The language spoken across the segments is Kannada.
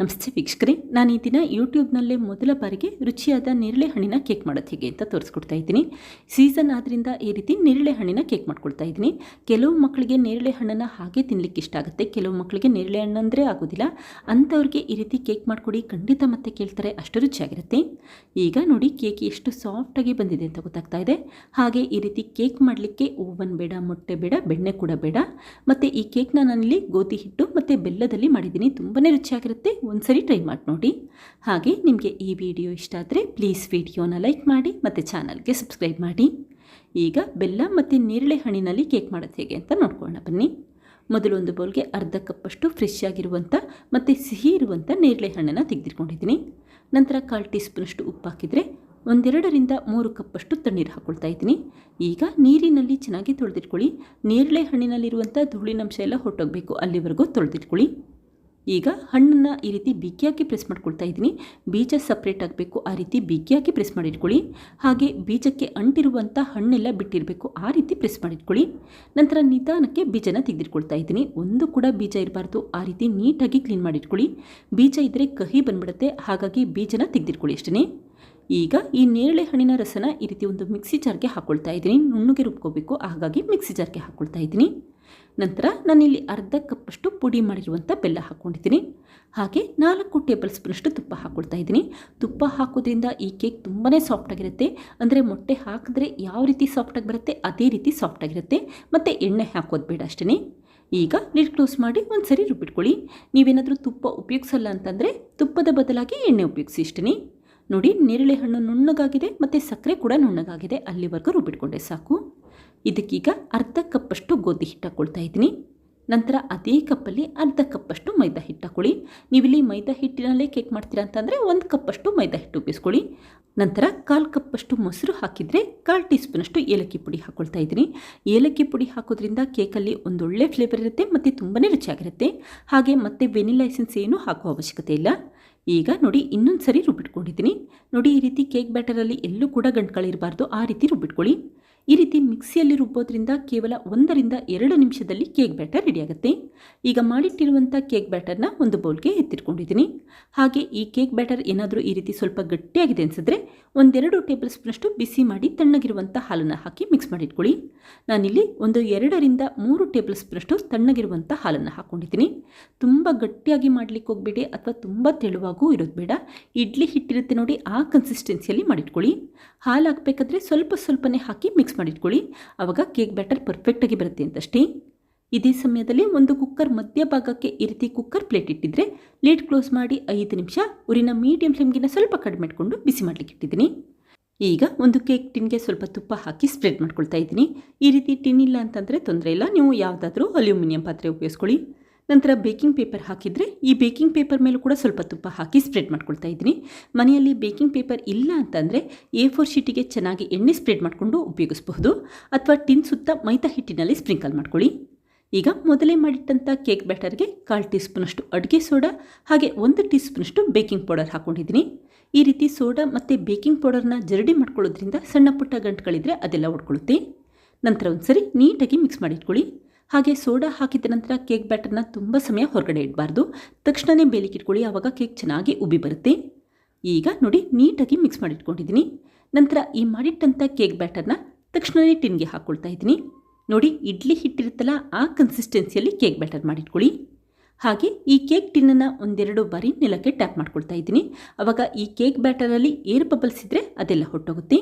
ನಮಸ್ತೆ ವೀಕ್ಷಕರೇ, ನಾನು ಈ ದಿನ ಯೂಟ್ಯೂಬ್ನಲ್ಲೇ ಮೊದಲ ಬಾರಿಗೆ ರುಚಿಯಾದ ನೇರಳೆ ಹಣ್ಣಿನ ಕೇಕ್ ಮಾಡೋದು ಹೇಗೆ ಅಂತ ತೋರಿಸ್ಕೊಡ್ತಾ ಇದ್ದೀನಿ. ಸೀಸನ್ ಆದ್ದರಿಂದ ಈ ರೀತಿ ನೇರಳೆ ಹಣ್ಣಿನ ಕೇಕ್ ಮಾಡ್ಕೊಳ್ತಾ ಇದ್ದೀನಿ. ಕೆಲವು ಮಕ್ಕಳಿಗೆ ನೇರಳೆ ಹಣ್ಣನ್ನು ಹಾಗೆ ತಿನ್ನಲಿಕ್ಕೆ ಇಷ್ಟ ಆಗುತ್ತೆ, ಕೆಲವು ಮಕ್ಕಳಿಗೆ ನೇರಳೆ ಹಣ್ಣು ಅಂದರೆ ಆಗೋದಿಲ್ಲ. ಅಂಥವ್ರಿಗೆ ಈ ರೀತಿ ಕೇಕ್ ಮಾಡಿಕೊಡಿ, ಖಂಡಿತ ಮತ್ತೆ ಕೇಳ್ತಾರೆ, ಅಷ್ಟು ರುಚಿಯಾಗಿರುತ್ತೆ. ಈಗ ನೋಡಿ ಕೇಕ್ ಎಷ್ಟು ಸಾಫ್ಟಾಗಿ ಬಂದಿದೆ ಅಂತ ಗೊತ್ತಾಗ್ತಾ ಇದೆ. ಹಾಗೆ ಈ ರೀತಿ ಕೇಕ್ ಮಾಡಲಿಕ್ಕೆ ಓವನ್ ಬೇಡ, ಮೊಟ್ಟೆ ಬೇಡ, ಬೆಣ್ಣೆ ಕೂಡ ಬೇಡ. ಮತ್ತು ಈ ಕೇಕ್ನ ನಾನಿಲ್ಲಿ ಗೋಧಿ ಹಿಟ್ಟು ಮತ್ತು ಬೆಲ್ಲದಲ್ಲಿ ಮಾಡಿದ್ದೀನಿ ತುಂಬಾ ರುಚಿಯಾಗಿರುತ್ತೆ. ಒಂದ್ಸರಿ ಟ್ರೈ ಮಾಡಿ ನೋಡಿ. ಹಾಗೆ ನಿಮಗೆ ಈ ವಿಡಿಯೋ ಇಷ್ಟ ಆದರೆ ಪ್ಲೀಸ್ ವಿಡಿಯೋನ ಲೈಕ್ ಮಾಡಿ ಮತ್ತು ಚಾನಲ್ಗೆ ಸಬ್ಸ್ಕ್ರೈಬ್ ಮಾಡಿ. ಈಗ ಬೆಲ್ಲ ಮತ್ತು ನೇರಳೆ ಹಣ್ಣಿನಲ್ಲಿ ಕೇಕ್ ಮಾಡೋದು ಹೇಗೆ ಅಂತ ನೋಡ್ಕೊಳ್ಳೋಣ ಬನ್ನಿ. ಮೊದಲು ಒಂದು ಬೌಲ್ಗೆ ಅರ್ಧ ಕಪ್ಪಷ್ಟು ಫ್ರೆಶ್ ಆಗಿರುವಂಥ ಮತ್ತು ಸಿಹಿ ಇರುವಂಥ ನೇರಳೆ ಹಣ್ಣನ್ನು ತೆಗೆದಿಟ್ಕೊಂಡಿದ್ದೀನಿ. ನಂತರ ಕಾಲು ಟೀ ಸ್ಪೂನಷ್ಟು ಉಪ್ಪು ಹಾಕಿದರೆ ಒಂದೆರಡರಿಂದ ಮೂರು ಕಪ್ಪಷ್ಟು ತಣ್ಣೀರು ಹಾಕ್ಕೊಳ್ತಾ ಇದ್ದೀನಿ. ಈಗ ನೀರಿನಲ್ಲಿ ಚೆನ್ನಾಗಿ ತೊಳೆದಿಟ್ಕೊಳ್ಳಿ. ನೇರಳೆ ಹಣ್ಣಿನಲ್ಲಿರುವಂಥ ಧೂಳಿನಂಶ ಎಲ್ಲ ಹೊಟ್ಟೋಗಬೇಕು ಅಲ್ಲಿವರೆಗೂ ತೊಳೆದಿಟ್ಕೊಳ್ಳಿ. ಈಗ ಹಣ್ಣನ್ನು ಈ ರೀತಿ ಬಿಗಿಯಾಗಿ ಪ್ರೆಸ್ ಮಾಡ್ಕೊಳ್ತಾ ಇದ್ದೀನಿ. ಬೀಜ ಸಪ್ರೇಟ್ ಆಗಬೇಕು. ಆ ರೀತಿ ಬಿಗಿಯಾಗಿ ಪ್ರೆಸ್ ಮಾಡಿಟ್ಕೊಳ್ಳಿ. ಹಾಗೆ ಬೀಜಕ್ಕೆ ಅಂಟಿರುವಂಥ ಹಣ್ಣೆಲ್ಲ ಬಿಟ್ಟಿರಬೇಕು. ಆ ರೀತಿ ಪ್ರೆಸ್ ಮಾಡಿಟ್ಕೊಳ್ಳಿ. ನಂತರ ನಿಧಾನಕ್ಕೆ ಬೀಜನ ತೆಗೆದಿಟ್ಕೊಳ್ತಾ ಇದ್ದೀನಿ. ಒಂದು ಕೂಡ ಬೀಜ ಇರಬಾರ್ದು. ಆ ರೀತಿ ನೀಟಾಗಿ ಕ್ಲೀನ್ ಮಾಡಿಟ್ಕೊಳ್ಳಿ. ಬೀಜ ಇದ್ದರೆ ಕಹಿ ಬಂದ್ಬಿಡುತ್ತೆ. ಹಾಗಾಗಿ ಬೀಜನ ತೆಗೆದಿಟ್ಕೊಳ್ಳಿ ಅಷ್ಟೇ ಈಗ ಈ ನೇರಳೆ ಹಣ್ಣಿನ ರಸನ ಈ ರೀತಿ ಒಂದು ಮಿಕ್ಸಿ ಜಾರ್ಗೆ ಹಾಕ್ಕೊಳ್ತಾ ಇದ್ದೀನಿ. ನುಣ್ಣುಗೆ ರುಬ್ಕೋಬೇಕು. ಹಾಗಾಗಿ ಮಿಕ್ಸಿ ಜಾರ್ಗೆ ಹಾಕ್ಕೊಳ್ತಾ ಇದ್ದೀನಿ. ನಂತರ ನಾನಿಲ್ಲಿ ಅರ್ಧ ಕಪ್ಪಷ್ಟು ಪುಡಿ ಮಾಡಿರುವಂಥ ಬೆಲ್ಲ ಹಾಕ್ಕೊಂಡಿದ್ದೀನಿ. ಹಾಗೆ ನಾಲ್ಕು ಟೇಬಲ್ ಸ್ಪೂನಷ್ಟು ತುಪ್ಪ ಹಾಕ್ಕೊಳ್ತಾ ಇದ್ದೀನಿ. ತುಪ್ಪ ಹಾಕೋದ್ರಿಂದ ಈ ಕೇಕ್ ತುಂಬಾ ಸಾಫ್ಟಾಗಿರುತ್ತೆ ಅಂದರೆ ಮೊಟ್ಟೆ ಹಾಕಿದ್ರೆ ಯಾವ ರೀತಿ ಸಾಫ್ಟಾಗಿ ಬರುತ್ತೆ, ಅದೇ ರೀತಿ ಸಾಫ್ಟಾಗಿರುತ್ತೆ ಮತ್ತು ಎಣ್ಣೆ ಹಾಕೋದು ಬೇಡ ಅಷ್ಟೇ ಈಗ ಲಿಡ್ ಕ್ಲೋಸ್ ಮಾಡಿ ಒಂದು ಸರಿ ರುಬ್ಬಿಟ್ಕೊಳ್ಳಿ. ನೀವೇನಾದರೂ ತುಪ್ಪ ಉಪಯೋಗಿಸಲ್ಲ ಅಂತಂದರೆ ತುಪ್ಪದ ಬದಲಾಗಿ ಎಣ್ಣೆ ಉಪಯೋಗಿಸಿ ಇಷ್ಟೇ ನೋಡಿ, ನೇರಳೆ ಹಣ್ಣು ನುಣ್ಣಗಾಗಿದೆ ಮತ್ತು ಸಕ್ಕರೆ ಕೂಡ ನುಣ್ಣಗಾಗಿದೆ. ಅಲ್ಲಿವರೆಗೂ ರುಬ್ಬಿಟ್ಕೊಂಡೆ ಸಾಕು. ಇದಕ್ಕೀಗ ಅರ್ಧ ಕಪ್ಪಷ್ಟು ಗೋಧಿ ಹಿಟ್ಟು ಹಾಕ್ಕೊಳ್ತಾ ಇದ್ದೀನಿ. ನಂತರ ಅದೇ ಕಪ್ಪಲ್ಲಿ ಅರ್ಧ ಕಪ್ಪಷ್ಟು ಮೈದಾ ಹಿಟ್ಟು ಹಾಕ್ಕೊಳ್ಳಿ ನೀವಿಲ್ಲಿ ಮೈದಾ ಹಿಟ್ಟಿನಲ್ಲೇ ಕೇಕ್ ಮಾಡ್ತೀರಾ ಅಂತಂದರೆ ಒಂದು ಕಪ್ಪಷ್ಟು ಮೈದಾ ಹಿಟ್ಟು ಉಪ್ಪಿಸ್ಕೊಳ್ಳಿ ನಂತರ ಕಾಲು ಕಪ್ಪಷ್ಟು ಮೊಸರು ಹಾಕಿದರೆ ಕಾಲು ಟೀ ಸ್ಪೂನಷ್ಟು ಏಲಕ್ಕಿ ಪುಡಿ ಹಾಕ್ಕೊಳ್ತಾ ಇದ್ದೀನಿ. ಏಲಕ್ಕಿ ಪುಡಿ ಹಾಕೋದ್ರಿಂದ ಕೇಕಲ್ಲಿ ಒಂದೊಳ್ಳೆ ಫ್ಲೇವರ್ ಇರುತ್ತೆ, ಮತ್ತು ತುಂಬನೇ ರುಚಿಯಾಗಿರುತ್ತೆ. ಹಾಗೆ ಮತ್ತೆ ವೆನಿಲಾ ಎಸೆನ್ಸ್ ಏನೂ ಹಾಕೋ ಅವಶ್ಯಕತೆ ಇಲ್ಲ. ಈಗ ನೋಡಿ ಇನ್ನೊಂದು ಸರಿ ರುಬ್ಬಿಟ್ಕೊಂಡಿದ್ದೀನಿ. ನೋಡಿ ಈ ರೀತಿ ಕೇಕ್ ಬ್ಯಾಟರಲ್ಲಿ ಎಲ್ಲೂ ಕೂಡ ಗಂಟುಗಳಿರಬಾರ್ದು, ಆ ರೀತಿ ರುಬ್ಬಿಟ್ಕೊಳ್ಳಿ. ಈ ರೀತಿ ಮಿಕ್ಸಿಯಲ್ಲಿ ರುಬ್ಬೋದ್ರಿಂದ ಕೇವಲ ಒಂದರಿಂದ ಎರಡು ನಿಮಿಷದಲ್ಲಿ ಕೇಕ್ ಬ್ಯಾಟರ್ ರೆಡಿಯಾಗುತ್ತೆ ಈಗ ಮಾಡಿಟ್ಟಿರುವಂಥ ಕೇಕ್ ಬ್ಯಾಟರ್ನ ಒಂದು ಬೌಲ್ಗೆ ಎತ್ತಿಟ್ಕೊಂಡಿದ್ದೀನಿ. ಹಾಗೆ ಈ ಕೇಕ್ ಬ್ಯಾಟರ್ ಏನಾದರೂ ಈ ರೀತಿ ಸ್ವಲ್ಪ ಗಟ್ಟಿಯಾಗಿದೆ ಅನಿಸಿದ್ರೆ ಒಂದೆರಡು ಟೇಬಲ್ ಸ್ಪೂನಷ್ಟು ಬಿಸಿ ಮಾಡಿ ತಣ್ಣಗಿರುವಂಥ ಹಾಲನ್ನು ಹಾಕಿ ಮಿಕ್ಸ್ ಮಾಡಿಟ್ಕೊಳ್ಳಿ. ನಾನಿಲ್ಲಿ ಒಂದು ಎರಡರಿಂದ ಮೂರು ಟೇಬಲ್ ಸ್ಪೂನಷ್ಟು ತಣ್ಣಗಿರುವಂಥ ಹಾಲನ್ನು ಹಾಕ್ಕೊಂಡಿದ್ದೀನಿ ತುಂಬ ಗಟ್ಟಿಯಾಗಿ ಮಾಡಲಿಕ್ಕೆ ಹೋಗ್ಬೇಡಿ ಅಥವಾ ತುಂಬ ತೆಳುವಾಗೂ ಇರೋದು ಬೇಡ. ಇಡ್ಲಿ ಹಿಟ್ಟಿರುತ್ತೆ ನೋಡಿ ಆ ಕನ್ಸಿಸ್ಟೆನ್ಸಿಯಲ್ಲಿ ಮಾಡಿಟ್ಕೊಳ್ಳಿ. ಹಾಲು ಹಾಕಬೇಕಾದ್ರೆ ಸ್ವಲ್ಪ ಸ್ವಲ್ಪನೇ ಹಾಕಿ ಮಿಕ್ಸ್ ಮಾಡಿಟ್ಕೊಳ್ಳಿ. ಆವಾಗ ಕೇಕ್ ಬ್ಯಾಟರ್ ಪರ್ಫೆಕ್ಟಾಗಿ ಬರುತ್ತೆ ಅಂತಷ್ಟೇ. ಇದೇ ಸಮಯದಲ್ಲಿ ಒಂದು ಕುಕ್ಕರ್ ಮಧ್ಯಭಾಗಕ್ಕೆ ಈ ರೀತಿ ಕುಕ್ಕರ್ ಪ್ಲೇಟ್ ಇಟ್ಟಿದ್ರೆ ಲೇಟ್ ಕ್ಲೋಸ್ ಮಾಡಿ ಐದು ನಿಮಿಷ ಉರಿನ ಮೀಡಿಯಂ ಫ್ಲೇಮ್ಗಿನ ಸ್ವಲ್ಪ ಕಡಿಮೆ ಇಟ್ಕೊಂಡು ಬಿಸಿ ಮಾಡಲಿಕ್ಕೆ ಇಟ್ಟಿದ್ದೀನಿ. ಈಗ ಒಂದು ಕೇಕ್ ಟಿನ್ಗೆ ಸ್ವಲ್ಪ ತುಪ್ಪ ಹಾಕಿ ಸ್ಪ್ರೆಡ್ ಮಾಡ್ಕೊಳ್ತಾ ಇದ್ದೀನಿ. ಈ ರೀತಿ ಟಿನ್ ಇಲ್ಲ ಅಂತಂದರೆ ತೊಂದರೆ ಇಲ್ಲ. ನೀವು ಯಾವುದಾದ್ರೂ ಅಲ್ಯೂಮಿನಿಯಂ ಪಾತ್ರೆ ಉಪಯೋಗಿಸ್ಕೊಳ್ಳಿ. ನಂತರ ಬೇಕಿಂಗ್ ಪೇಪರ್ ಹಾಕಿದರೆ ಈ ಬೇಕಿಂಗ್ ಪೇಪರ್ ಮೇಲೂ ಕೂಡ ಸ್ವಲ್ಪ ತುಪ್ಪ ಹಾಕಿ ಸ್ಪ್ರೆಡ್ ಮಾಡ್ಕೊಳ್ತಾ ಇದ್ದೀನಿ. ಮನೆಯಲ್ಲಿ ಬೇಕಿಂಗ್ ಪೇಪರ್ ಇಲ್ಲ ಅಂತಂದರೆ ಎ ಫೋರ್ ಶೀಟಿಗೆ ಚೆನ್ನಾಗಿ ಎಣ್ಣೆ ಸ್ಪ್ರೆಡ್ ಮಾಡಿಕೊಂಡು ಉಪಯೋಗಿಸಬಹುದು. ಅಥವಾ ಟಿನ್ ಸುತ್ತ ಮೈದಾ ಹಿಟ್ಟಿನಲ್ಲಿ ಸ್ಪ್ರಿಂಕಲ್ ಮಾಡ್ಕೊಳ್ಳಿ. ಈಗ ಮೊದಲೇ ಮಾಡಿಟ್ಟಂಥ ಕೇಕ್ ಬ್ಯಾಟರ್ಗೆ ಕಾಲು ಟೀ ಸ್ಪೂನಷ್ಟು ಅಡುಗೆ ಸೋಡಾ, ಹಾಗೆ ಒಂದು ಟೀ ಸ್ಪೂನಷ್ಟು ಬೇಕಿಂಗ್ ಪೌಡರ್ ಹಾಕ್ಕೊಂಡಿದ್ದೀನಿ ಈ ರೀತಿ ಸೋಡಾ ಮತ್ತು ಬೇಕಿಂಗ್ ಪೌಡರ್ನ ಜರಡಿ ಮಾಡ್ಕೊಳ್ಳೋದ್ರಿಂದ ಸಣ್ಣ ಪುಟ್ಟ ಗಂಟುಗಳಿದ್ರೆ ಅದೆಲ್ಲ ಒಡ್ಕೊಳ್ಳುತ್ತೆ. ನಂತರ ಒಂದು ಸರಿ ನೀಟಾಗಿ ಮಿಕ್ಸ್ ಮಾಡಿಟ್ಕೊಳ್ಳಿ. ಹಾಗೆ ಸೋಡಾ ಹಾಕಿದ ನಂತರ ಕೇಕ್ ಬ್ಯಾಟರ್ನ ತುಂಬ ಸಮಯ ಹೊರಗಡೆ ಇಡಬಾರ್ದು. ತಕ್ಷಣವೇ ಬೇಲಿಕ್ಕಿಟ್ಕೊಳ್ಳಿ ಆವಾಗ ಕೇಕ್ ಚೆನ್ನಾಗಿ ಉಬ್ಬಿ ಬರುತ್ತೆ. ಈಗ ನೋಡಿ, ನೀಟಾಗಿ ಮಿಕ್ಸ್ ಮಾಡಿಟ್ಕೊಂಡಿದ್ದೀನಿ. ನಂತರ ಈ ಮಾಡಿಟ್ಟಂಥ ಕೇಕ್ ಬ್ಯಾಟರ್ನ ತಕ್ಷಣವೇ ಟಿನ್ಗೆ ಹಾಕ್ಕೊಳ್ತಾ ಇದ್ದೀನಿ. ನೋಡಿ, ಇಡ್ಲಿ ಹಿಟ್ಟಿರುತ್ತಲ್ಲ, ಆ ಕನ್ಸಿಸ್ಟೆನ್ಸಿಯಲ್ಲಿ ಕೇಕ್ ಬ್ಯಾಟರ್ ಮಾಡಿಟ್ಕೊಳ್ಳಿ. ಹಾಗೆ ಈ ಕೇಕ್ ಟಿನ್ನನ್ನು ಒಂದೆರಡು ಬಾರಿ ನೆಲಕ್ಕೆ ಟ್ಯಾಪ್ ಮಾಡ್ಕೊಳ್ತಾ ಇದ್ದೀನಿ. ಆವಾಗ ಈ ಕೇಕ್ ಬ್ಯಾಟರಲ್ಲಿ ಏರ್ ಬಬಲ್ಸ್ ಇದ್ದರೆ ಅದೆಲ್ಲ ಹೊಟ್ಟೋಗುತ್ತೆ.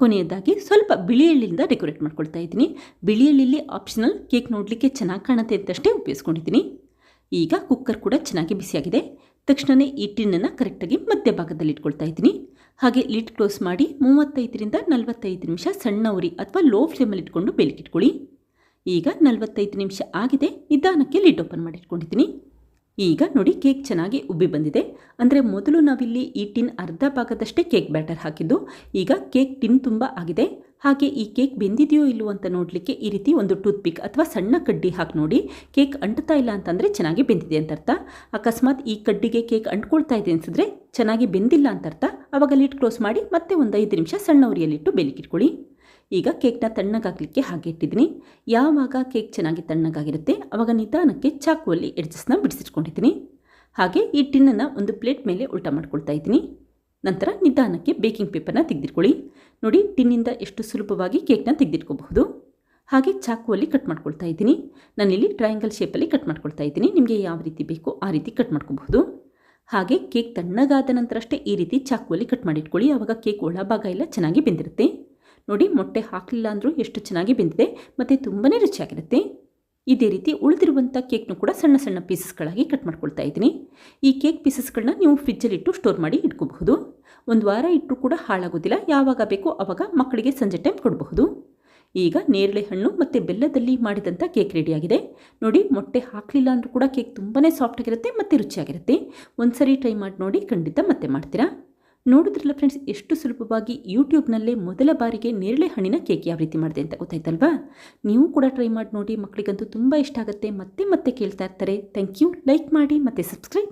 ಕೊನೆಯದಾಗಿ ಸ್ವಲ್ಪ ಬಿಳಿ ಎಳ್ಳಿಂದ ಡೆಕೋರೇಟ್ ಮಾಡ್ಕೊಳ್ತಾ ಇದ್ದೀನಿ. ಬಿಳಿ ಎಳ್ಳಿಲಿ ಆಪ್ಷನಲ್ ಕೇಕ್ ನೋಡಲಿಕ್ಕೆ ಚೆನ್ನಾಗಿ ಕಾಣುತ್ತೆ ಅಂತಷ್ಟೇ ಉಪಯೋಗಿಸ್ಕೊಂಡಿದ್ದೀನಿ. ಈಗ ಕುಕ್ಕರ್ ಕೂಡ ಚೆನ್ನಾಗಿ ಬಿಸಿಯಾಗಿದೆ ತಕ್ಷಣವೇ ಈ ಟಿನ್ನನ್ನು ಕರೆಕ್ಟಾಗಿ ಮಧ್ಯಭಾಗದಲ್ಲಿ ಇಟ್ಕೊಳ್ತಾ ಇದ್ದೀನಿ. ಹಾಗೆ ಲಿಡ್ ಕ್ಲೋಸ್ ಮಾಡಿ ಮೂವತ್ತೈದರಿಂದ ನಲವತ್ತೈದು ನಿಮಿಷ ಸಣ್ಣ ಉರಿ ಅಥವಾ ಲೋ ಫ್ಲೇಮಲ್ಲಿ ಇಟ್ಕೊಂಡು ಬೇಲಿಕಿಟ್ಕೊಳ್ಳಿ ಈಗ ನಲವತ್ತೈದು ನಿಮಿಷ ಆಗಿದೆ. ನಿಧಾನಕ್ಕೆ ಲಿಡ್ ಓಪನ್ ಮಾಡಿಟ್ಕೊಂಡಿದ್ದೀನಿ ಈಗ ನೋಡಿ ಕೇಕ್ ಚೆನ್ನಾಗಿ ಉಬ್ಬಿ ಬಂದಿದೆ. ಅಂದರೆ ಮೊದಲು ನಾವಿಲ್ಲಿ ಈ ಟಿನ್ ಅರ್ಧ ಭಾಗದಷ್ಟೇ ಕೇಕ್ ಬ್ಯಾಟರ್ ಹಾಕಿದ್ದು. ಈಗ ಕೇಕ್ ಟಿನ್ ತುಂಬ ಆಗಿದೆ. ಹಾಗೆ ಈ ಕೇಕ್ ಬೆಂದಿದೆಯೋ ಇಲ್ಲವೋ ಅಂತ ನೋಡಲಿಕ್ಕೆ ಈ ರೀತಿ ಒಂದು ಟೂತ್ ಪಿಕ್ ಅಥವಾ ಸಣ್ಣ ಕಡ್ಡಿ ಹಾಕಿ ನೋಡಿ. ಕೇಕ್ ಅಂಟ್ತಾ ಇಲ್ಲ ಅಂತಂದರೆ ಚೆನ್ನಾಗಿ ಬೆಂದಿದೆ ಅಂತ ಅರ್ಥ ಅಕಸ್ಮಾತ್ ಈ ಕಡ್ಡಿಗೆ ಕೇಕ್ ಅಂಟ್ಕೊಳ್ತಾ ಇದೆ ಅನಿಸಿದ್ರೆ ಚೆನ್ನಾಗಿ ಬೆಂದಿಲ್ಲ ಅಂತ ಅರ್ಥ ಅವಾಗ ಲೀಟ್ ಕ್ಲೋಸ್ ಮಾಡಿ ಮತ್ತೆ ಒಂದು ಐದು ನಿಮಿಷ ಸಣ್ಣ ಉರಿಯಲ್ಲಿಟ್ಟು ಬೇಲಿಕಿಟ್ಕೊಳ್ಳಿ ಈಗ ಕೇಕ್ನ ತಣ್ಣಗಾಗಲಿಕ್ಕೆ ಹಾಗೆ ಇಟ್ಟಿದ್ದೀನಿ. ಯಾವಾಗ ಕೇಕ್ ಚೆನ್ನಾಗಿ ತಣ್ಣಗಾಗಿರುತ್ತೆ ಆವಾಗ ನಿಧಾನಕ್ಕೆ ಚಾಕುವಲ್ಲಿ ಎಡ್ಜಸ್ನ ಬಿಡಿಸಿಟ್ಕೊಂಡಿದ್ದೀನಿ. ಹಾಗೆ ಈ ಟಿನ್ನನ್ನು ಒಂದು ಪ್ಲೇಟ್ ಮೇಲೆ ಉಲ್ಟ ಮಾಡ್ಕೊಳ್ತಾ ಇದ್ದೀನಿ. ನಂತರ ನಿಧಾನಕ್ಕೆ ಬೇಕಿಂಗ್ ಪೇಪರ್ನ ತೆಗೆದಿಟ್ಕೊಳ್ಳಿ. ನೋಡಿ, ಟಿನ್ನಿಂದ ಎಷ್ಟು ಸುಲಭವಾಗಿ ಕೇಕ್ನ ತೆಗೆದಿಟ್ಕೋಬಹುದು. ಹಾಗೆ ಚಾಕುವಲ್ಲಿ ಕಟ್ ಮಾಡ್ಕೊಳ್ತಾ ಇದ್ದೀನಿ. ನಾನಿಲ್ಲಿ ಟ್ರಯಾಂಗಲ್ ಶೇಪಲ್ಲಿ ಕಟ್ ಮಾಡ್ಕೊಳ್ತಾ ಇದ್ದೀನಿ. ನಿಮಗೆ ಯಾವ ರೀತಿ ಬೇಕೋ ಆ ರೀತಿ ಕಟ್ ಮಾಡ್ಕೋಬಹುದು. ಹಾಗೆ ಕೇಕ್ ತಣ್ಣಗಾದ ನಂತರ ಅಷ್ಟೇ ಈ ರೀತಿ ಚಾಕುವಲ್ಲಿ ಕಟ್ ಮಾಡಿಟ್ಕೊಳ್ಳಿ. ಆವಾಗ ಕೇಕ್ ಒಳಭಾಗ ಎಲ್ಲ ಚೆನ್ನಾಗಿ ಬೆಂದಿರುತ್ತೆ. ನೋಡಿ ಮೊಟ್ಟೆ ಹಾಕಲಿಲ್ಲ ಅಂದರೂ ಎಷ್ಟು ಚೆನ್ನಾಗಿ ಬೆಂದಿದೆ, ಮತ್ತು ತುಂಬಾ ರುಚಿಯಾಗಿರುತ್ತೆ. ಇದೇ ರೀತಿ ಉಳಿದಿರುವಂಥ ಕೇಕ್ನು ಕೂಡ ಸಣ್ಣ ಸಣ್ಣ ಪೀಸಸ್ಗಳಾಗಿ ಕಟ್ ಮಾಡ್ಕೊಳ್ತಾ ಇದ್ದೀನಿ. ಈ ಕೇಕ್ ಪೀಸಸ್ಗಳನ್ನ ನೀವು ಫ್ರಿಜ್ಜಲ್ಲಿಟ್ಟು ಸ್ಟೋರ್ ಮಾಡಿ ಇಟ್ಕೋಬಹುದು. ಒಂದು ವಾರ ಇಟ್ಟರೂ ಕೂಡ ಹಾಳಾಗೋದಿಲ್ಲ, ಯಾವಾಗ ಬೇಕೋ ಆವಾಗ ಮಕ್ಕಳಿಗೆ ಸಂಜೆ ಟೈಮ್ ಕೊಡಬಹುದು. ಈಗ ನೇರಳೆ ಹಣ್ಣು ಮತ್ತು ಬೆಲ್ಲದಲ್ಲಿ ಮಾಡಿದಂಥ ಕೇಕ್ ರೆಡಿಯಾಗಿದೆ ನೋಡಿ ಮೊಟ್ಟೆ ಹಾಕಲಿಲ್ಲ ಅಂದರೂ ಕೂಡ ಕೇಕ್ ತುಂಬಾ ಸಾಫ್ಟಾಗಿರುತ್ತೆ ಮತ್ತು ರುಚಿಯಾಗಿರುತ್ತೆ. ಒಂದು ಸರಿ ಟ್ರೈ ಮಾಡಿ ನೋಡಿ ಖಂಡಿತ ಮತ್ತೆ ಮಾಡ್ತೀರಾ? ನೋಡಿದ್ರಲ್ಲ ಫ್ರೆಂಡ್ಸ್ ಎಷ್ಟು ಸುಲಭವಾಗಿ ಯೂಟ್ಯೂಬ್ನಲ್ಲೇ ಮೊದಲ ಬಾರಿಗೆ ನೇರಳೆ ಹಣ್ಣಿನ ಕೇಕ್ ಯಾವ ರೀತಿ ಮಾಡಿದೆ ಅಂತ ಗೊತ್ತಾಯ್ತಲ್ವಾ? ನೀವು ಕೂಡ ಟ್ರೈ ಮಾಡಿ ನೋಡಿ, ಮಕ್ಕಳಿಗಂತೂ ತುಂಬ ಇಷ್ಟ ಆಗುತ್ತೆ. ಮತ್ತೆ ಮತ್ತೆ ಕೇಳ್ತಾ ಇರ್ತಾರೆ. ಥ್ಯಾಂಕ್ ಯು ಲೈಕ್ ಮಾಡಿ, ಮತ್ತು ಸಬ್ಸ್ಕ್ರೈಬ್